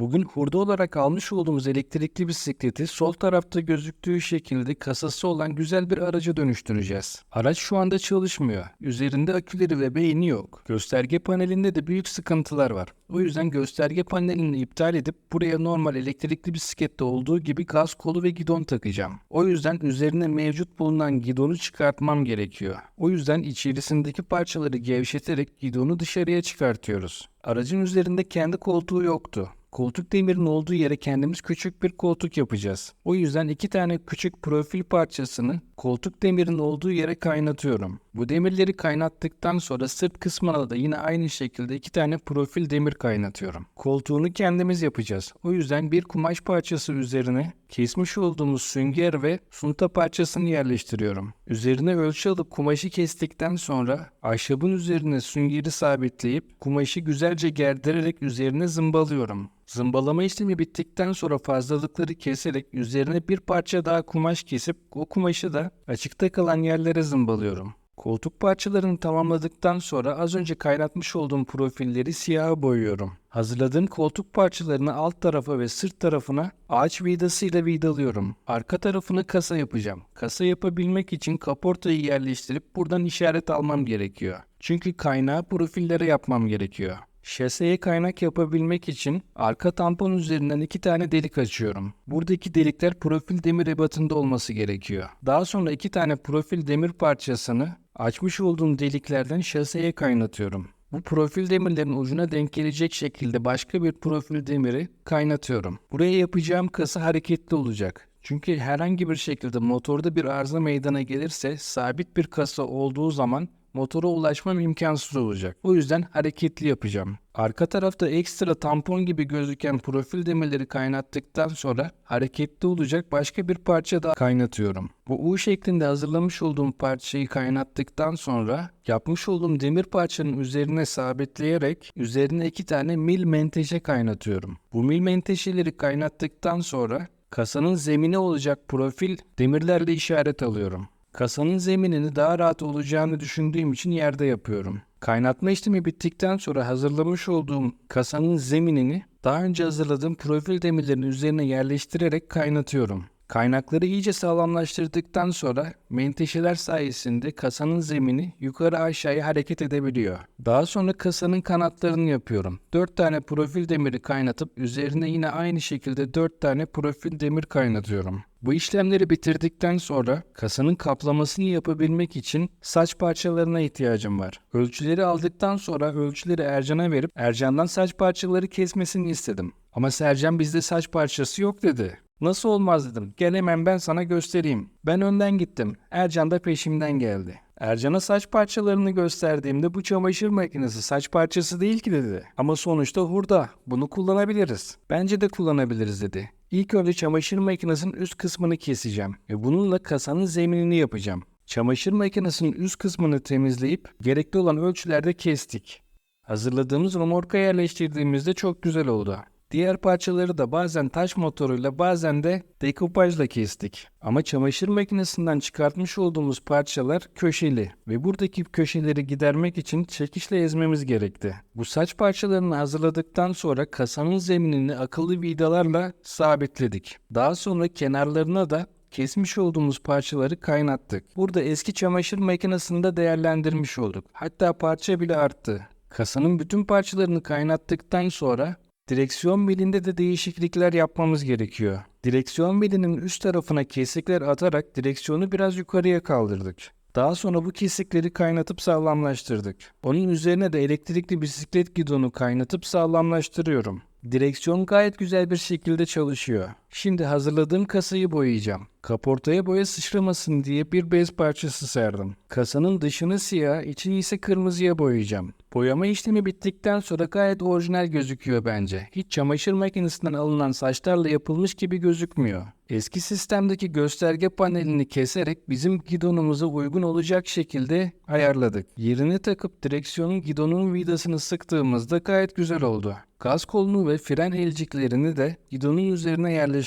Bugün hurda olarak almış olduğumuz elektrikli bisikleti sol tarafta gözüktüğü şekilde kasası olan güzel bir araca dönüştüreceğiz. Araç şu anda çalışmıyor. Üzerinde aküleri ve beyni yok. Gösterge panelinde de büyük sıkıntılar var. O yüzden gösterge panelini iptal edip buraya normal elektrikli bisiklette olduğu gibi gaz kolu ve gidon takacağım. O yüzden üzerine mevcut bulunan gidonu çıkartmam gerekiyor. O yüzden içerisindeki parçaları gevşeterek gidonu dışarıya çıkartıyoruz. Aracın üzerinde kendi koltuğu yoktu. Koltuk demirin olduğu yere kendimiz küçük bir koltuk yapacağız. O yüzden iki tane küçük profil parçasını koltuk demirin olduğu yere kaynatıyorum. Bu demirleri kaynattıktan sonra sırt kısmına da yine aynı şekilde iki tane profil demir kaynatıyorum. Koltuğunu kendimiz yapacağız. O yüzden bir kumaş parçası üzerine kesmiş olduğumuz sünger ve sunta parçasını yerleştiriyorum. Üzerine ölçü alıp kumaşı kestikten sonra ahşabın üzerine süngeri sabitleyip kumaşı güzelce gerdirerek üzerine zımbalıyorum. Zımbalama işlemi bittikten sonra fazlalıkları keserek üzerine bir parça daha kumaş kesip o kumaşı da açıkta kalan yerlere zımbalıyorum. Koltuk parçalarını tamamladıktan sonra az önce kaynatmış olduğum profilleri siyaha boyuyorum. Hazırladığım koltuk parçalarını alt tarafa ve sırt tarafına ağaç vidasıyla vidalıyorum. Arka tarafını kasa yapacağım. Kasa yapabilmek için kaportayı yerleştirip buradan işaret almam gerekiyor. Çünkü kaynağı profillere yapmam gerekiyor. Şaseye kaynak yapabilmek için arka tampon üzerinden iki tane delik açıyorum. Buradaki delikler profil demir ebatında olması gerekiyor. Daha sonra iki tane profil demir parçasını açmış olduğum deliklerden şaseye kaynatıyorum. Bu profil demirlerin ucuna denk gelecek şekilde başka bir profil demiri kaynatıyorum. Buraya yapacağım kasa hareketli olacak. Çünkü herhangi bir şekilde motorda bir arıza meydana gelirse sabit bir kasa olduğu zaman motora ulaşmam imkansız olacak. O yüzden hareketli yapacağım. Arka tarafta ekstra tampon gibi gözüken profil demirleri kaynattıktan sonra hareketli olacak başka bir parça daha kaynatıyorum. Bu U şeklinde hazırlamış olduğum parçayı kaynattıktan sonra yapmış olduğum demir parçanın üzerine sabitleyerek üzerine iki tane mil menteşe kaynatıyorum. Bu mil menteşeleri kaynattıktan sonra kasanın zemini olacak profil demirlerle işaret alıyorum. Kasanın zeminini daha rahat olacağını düşündüğüm için yerde yapıyorum. Kaynatma işlemi bittikten sonra hazırlamış olduğum kasanın zeminini daha önce hazırladığım profil demirlerin üzerine yerleştirerek kaynatıyorum. Kaynakları iyice sağlamlaştırdıktan sonra menteşeler sayesinde kasanın zemini yukarı aşağıya hareket edebiliyor. Daha sonra kasanın kanatlarını yapıyorum. 4 tane profil demiri kaynatıp üzerine yine aynı şekilde 4 tane profil demir kaynatıyorum. Bu işlemleri bitirdikten sonra kasanın kaplamasını yapabilmek için saç parçalarına ihtiyacım var. Ölçüleri aldıktan sonra ölçüleri Ercan'a verip Ercan'dan saç parçaları kesmesini istedim. Ama Sercan bizde saç parçası yok dedi. Nasıl olmaz dedim. Gel hemen ben sana göstereyim. Ben önden gittim. Ercan da peşimden geldi. Ercan'a saç parçalarını gösterdiğimde bu çamaşır makinesi saç parçası değil ki dedi. Ama sonuçta hurda. Bunu kullanabiliriz. Bence de kullanabiliriz dedi. İlk önce çamaşır makinesinin üst kısmını keseceğim ve bununla kasanın zeminini yapacağım. Çamaşır makinesinin üst kısmını temizleyip gerekli olan ölçülerde kestik. Hazırladığımız romorka yerleştirdiğimizde çok güzel oldu. Diğer parçaları da bazen taş motoruyla bazen de dekupajla kestik. Ama çamaşır makinesinden çıkartmış olduğumuz parçalar köşeli ve buradaki köşeleri gidermek için çekişle ezmemiz gerekti. Bu saç parçalarını hazırladıktan sonra kasanın zeminini akıllı vidalarla sabitledik. Daha sonra kenarlarına da kesmiş olduğumuz parçaları kaynattık. Burada eski çamaşır makinesini de değerlendirmiş olduk. Hatta parça bile arttı. Kasanın bütün parçalarını kaynattıktan sonra Direksiyon milinde de değişiklikler yapmamız gerekiyor. Direksiyon milinin üst tarafına kesikler atarak direksiyonu biraz yukarıya kaldırdık. Daha sonra bu kesikleri kaynatıp sağlamlaştırdık. Onun üzerine de elektrikli bisiklet gidonu kaynatıp sağlamlaştırıyorum. Direksiyon gayet güzel bir şekilde çalışıyor. Şimdi hazırladığım kasayı boyayacağım. Kaportaya boya sıçramasın diye bir bez parçası serdim. Kasanın dışını siyah, içini ise kırmızıya boyayacağım. Boyama işlemi bittikten sonra gayet orijinal gözüküyor bence. Hiç çamaşır makinesinden alınan saçlarla yapılmış gibi gözükmüyor. Eski sistemdeki gösterge panelini keserek bizim gidonumuza uygun olacak şekilde ayarladık. Yerine takıp direksiyonun gidonun vidasını sıktığımızda gayet güzel oldu. Gaz kolunu ve fren elciklerini de gidonun üzerine yerleştirdik.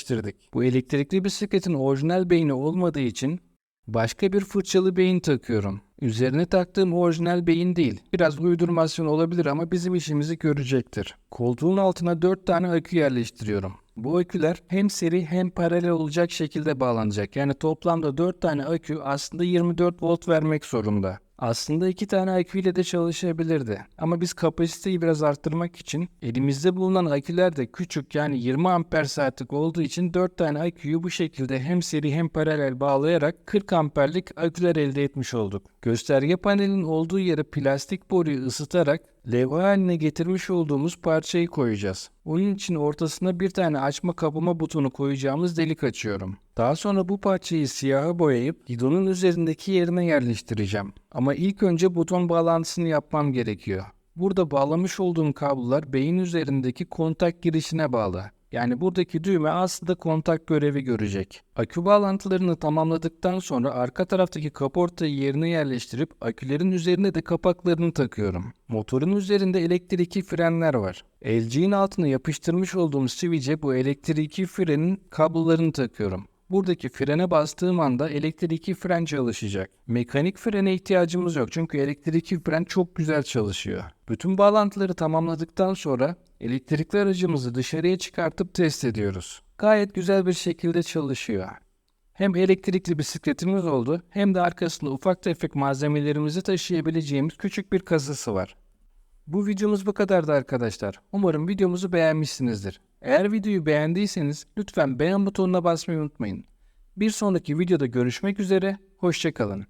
Bu elektrikli bisikletin orijinal beyni olmadığı için Başka bir fırçalı beyin takıyorum. Üzerine taktığım orijinal beyin değil. Biraz uydurmasyon olabilir ama bizim işimizi görecektir. Koltuğun altına 4 tane akü yerleştiriyorum. Bu aküler hem seri hem paralel olacak şekilde bağlanacak. Yani toplamda 4 tane akü aslında 24 volt vermek zorunda. Aslında iki tane aküyle de çalışabilirdi. Ama biz kapasiteyi biraz arttırmak için elimizde bulunan aküler de küçük yani 20 amper saatlik olduğu için 4 tane aküyü bu şekilde hem seri hem paralel bağlayarak 40 amperlik aküler elde etmiş olduk. Gösterge panelin olduğu yere plastik boruyu ısıtarak levha haline getirmiş olduğumuz parçayı koyacağız. Onun için ortasına bir tane açma kapama butonu koyacağımız delik açıyorum. Daha sonra bu parçayı siyaha boyayıp gidonun üzerindeki yerine yerleştireceğim. Ama ilk önce buton bağlantısını yapmam gerekiyor. Burada bağlamış olduğum kablolar beyin üzerindeki kontak girişine bağlı. Yani buradaki düğme aslında kontak görevi görecek. Akü bağlantılarını tamamladıktan sonra arka taraftaki kaportayı yerine yerleştirip akülerin üzerine de kapaklarını takıyorum. Motorun üzerinde elektrikli frenler var. LG'nin altına yapıştırmış olduğum switch'e bu elektrikli frenin kablolarını takıyorum. Buradaki frene bastığım anda elektrikli fren çalışacak. Mekanik frene ihtiyacımız yok çünkü elektrikli fren çok güzel çalışıyor. Bütün bağlantıları tamamladıktan sonra elektrikli aracımızı dışarıya çıkartıp test ediyoruz. Gayet güzel bir şekilde çalışıyor. Hem elektrikli bisikletimiz oldu hem de arkasında ufak tefek malzemelerimizi taşıyabileceğimiz küçük bir kasası var. Bu videomuz bu kadardı arkadaşlar. Umarım videomuzu beğenmişsinizdir. Eğer videoyu beğendiyseniz lütfen beğen butonuna basmayı unutmayın. Bir sonraki videoda görüşmek üzere, hoşçakalın.